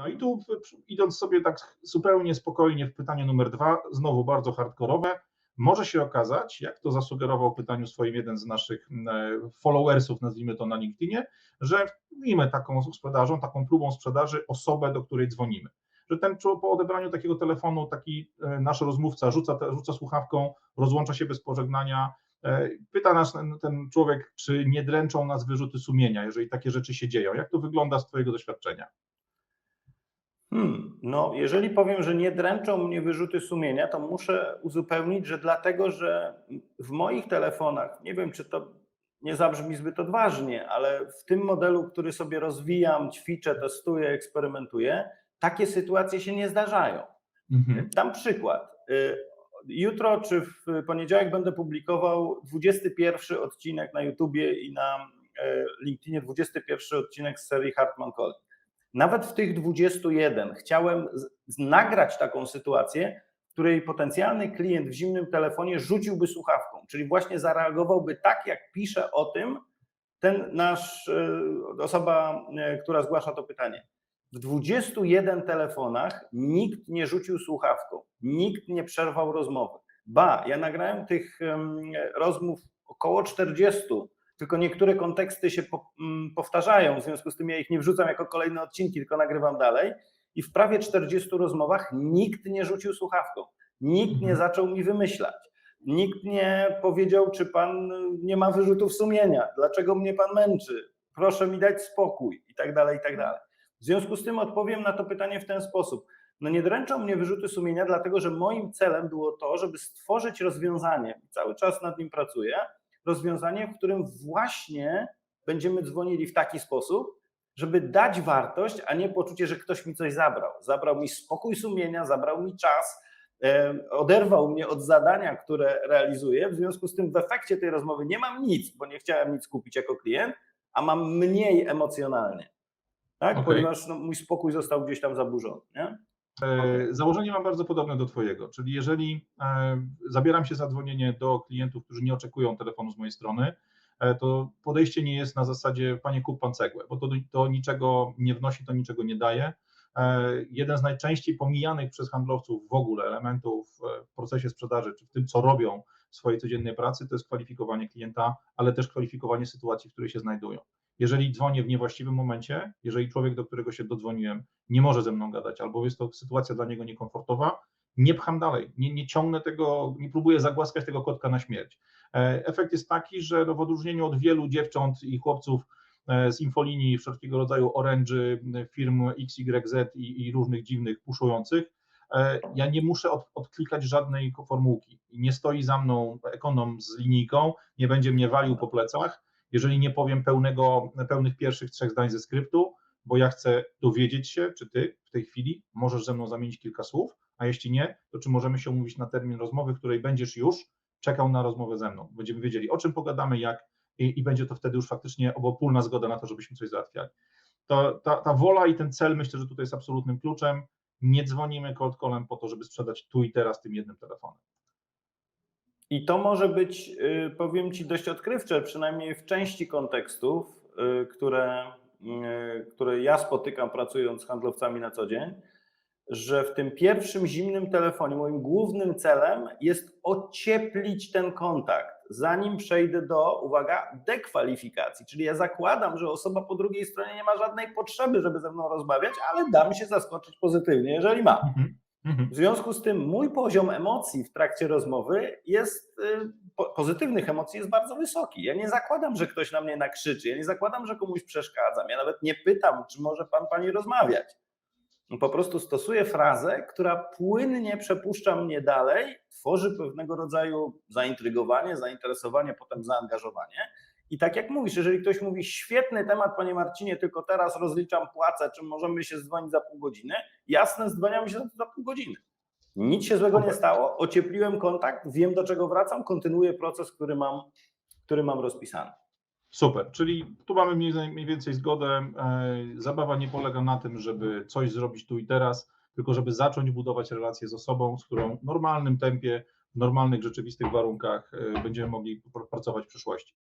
No i tu idąc sobie tak zupełnie spokojnie w pytanie numer dwa, znowu bardzo hardkorowe, może się okazać, jak to zasugerował w pytaniu swoim jeden z naszych e, followersów, nazwijmy to na LinkedInie, że mówimy taką sprzedażą, taką próbą sprzedaży osobę, do której dzwonimy. Że ten po odebraniu takiego telefonu taki e, nasz rozmówca rzuca, rzuca słuchawką, rozłącza się bez pożegnania, e, pyta nas ten, ten człowiek, czy nie dręczą nas wyrzuty sumienia, jeżeli takie rzeczy się dzieją. Jak to wygląda z Twojego doświadczenia? Hmm, no, jeżeli powiem, że nie dręczą mnie wyrzuty sumienia, to muszę uzupełnić, że dlatego, że w moich telefonach, nie wiem, czy to nie zabrzmi zbyt odważnie, ale w tym modelu, który sobie rozwijam, ćwiczę, testuję, eksperymentuję, takie sytuacje się nie zdarzają. Mhm. Dam przykład. Y, jutro czy w poniedziałek będę publikował 21 odcinek na YouTubie i na y, LinkedInie, 21 odcinek z serii Hartman Calling. Nawet w tych 21 chciałem nagrać taką sytuację, w której potencjalny klient w zimnym telefonie rzuciłby słuchawką, czyli właśnie zareagowałby tak, jak pisze o tym ten nasz e, osoba, e, która zgłasza to pytanie. W 21 telefonach nikt nie rzucił słuchawką, nikt nie przerwał rozmowy. Ba, ja nagrałem tych rozmów około 40 tylko niektóre konteksty się mm, powtarzają, w związku z tym ja ich nie wrzucam jako kolejne odcinki, tylko nagrywam dalej. I w prawie 40 rozmowach nikt nie rzucił słuchawką, nikt nie mhm. zaczął mi wymyślać. Nikt nie powiedział, czy pan nie ma wyrzutów sumienia, dlaczego mnie pan męczy, proszę mi dać spokój i tak dalej, i tak dalej. W związku z tym odpowiem na to pytanie w ten sposób. No nie dręczą mnie wyrzuty sumienia, dlatego że moim celem było to, żeby stworzyć rozwiązanie, cały czas nad nim pracuję, rozwiązanie, w którym właśnie będziemy dzwonili w taki sposób, żeby dać wartość, a nie poczucie, że ktoś mi coś zabrał. Zabrał mi spokój sumienia, zabrał mi czas, oderwał mnie od zadania, które realizuję. W związku z tym w efekcie tej rozmowy nie mam nic, bo nie chciałem nic kupić jako klient, a mam mniej emocjonalnie. Tak? Okay. Ponieważ no, mój spokój został gdzieś tam zaburzony. Nie? E, założenie mam bardzo podobne do Twojego, czyli jeżeli e, zabieram się za dzwonienie do klientów, którzy nie oczekują telefonu z mojej strony, e, to podejście nie jest na zasadzie panie kup pan cegłę, bo to, to niczego nie wnosi, to niczego nie daje. Jeden z najczęściej pomijanych przez handlowców w ogóle elementów w procesie sprzedaży, czy w tym, co robią w swojej codziennej pracy, to jest kwalifikowanie klienta, ale też kwalifikowanie sytuacji, w której się znajdują. Jeżeli dzwonię w niewłaściwym momencie, jeżeli człowiek, do którego się dodzwoniłem, nie może ze mną gadać, albo jest to sytuacja dla niego niekomfortowa, nie pcham dalej, nie, nie ciągnę tego, nie próbuję zagłaskać tego kotka na śmierć. E, efekt jest taki, że no w odróżnieniu od wielu dziewcząt i chłopców e, z infolinii wszelkiego rodzaju oręży firm XYZ i, i różnych dziwnych puszujących, e, ja nie muszę od, odklikać żadnej formułki. Nie stoi za mną ekonom z linijką, nie będzie mnie walił po plecach, jeżeli nie powiem pełnego, pełnych pierwszych trzech zdań ze skryptu, bo ja chcę dowiedzieć się, czy ty w tej chwili możesz ze mną zamienić kilka słów, a jeśli nie, to czy możemy się umówić na termin rozmowy, w której będziesz już czekał na rozmowę ze mną. Będziemy wiedzieli, o czym pogadamy, jak i, i będzie to wtedy już faktycznie obopólna zgoda na to, żebyśmy coś załatwiali. To, ta, ta wola i ten cel myślę, że tutaj jest absolutnym kluczem. Nie dzwonimy cold callem po to, żeby sprzedać tu i teraz tym jednym telefonem. I to może być, y, powiem Ci, dość odkrywcze, przynajmniej w części kontekstów, y, które, y, które ja spotykam pracując z handlowcami na co dzień, że w tym pierwszym zimnym telefonie moim głównym celem jest ocieplić ten kontakt, zanim przejdę do, uwaga, dekwalifikacji. Czyli ja zakładam, że osoba po drugiej stronie nie ma żadnej potrzeby, żeby ze mną rozmawiać, ale dam się zaskoczyć pozytywnie, jeżeli ma. Mhm. Mhm. W związku z tym mój poziom emocji w trakcie rozmowy jest, y, pozytywnych emocji jest bardzo wysoki. Ja nie zakładam, że ktoś na mnie nakrzyczy, ja nie zakładam, że komuś przeszkadzam, ja nawet nie pytam, czy może pan, pani rozmawiać. Po prostu stosuję frazę, która płynnie przepuszcza mnie dalej, tworzy pewnego rodzaju zaintrygowanie, zainteresowanie, potem zaangażowanie i tak jak mówisz, jeżeli ktoś mówi świetny temat, panie Marcinie, tylko teraz rozliczam płacę, czy możemy się dzwonić za pół godziny? Jasne, dzwoniamy się za pół godziny. Nic się złego nie stało, ociepliłem kontakt, wiem do czego wracam, kontynuuję proces, który mam, który mam rozpisany. Super, czyli tu mamy mniej więcej zgodę. E, zabawa nie polega na tym, żeby coś zrobić tu i teraz, tylko żeby zacząć budować relacje z osobą, z którą w normalnym tempie, w normalnych, rzeczywistych warunkach e, będziemy mogli pracować w przyszłości.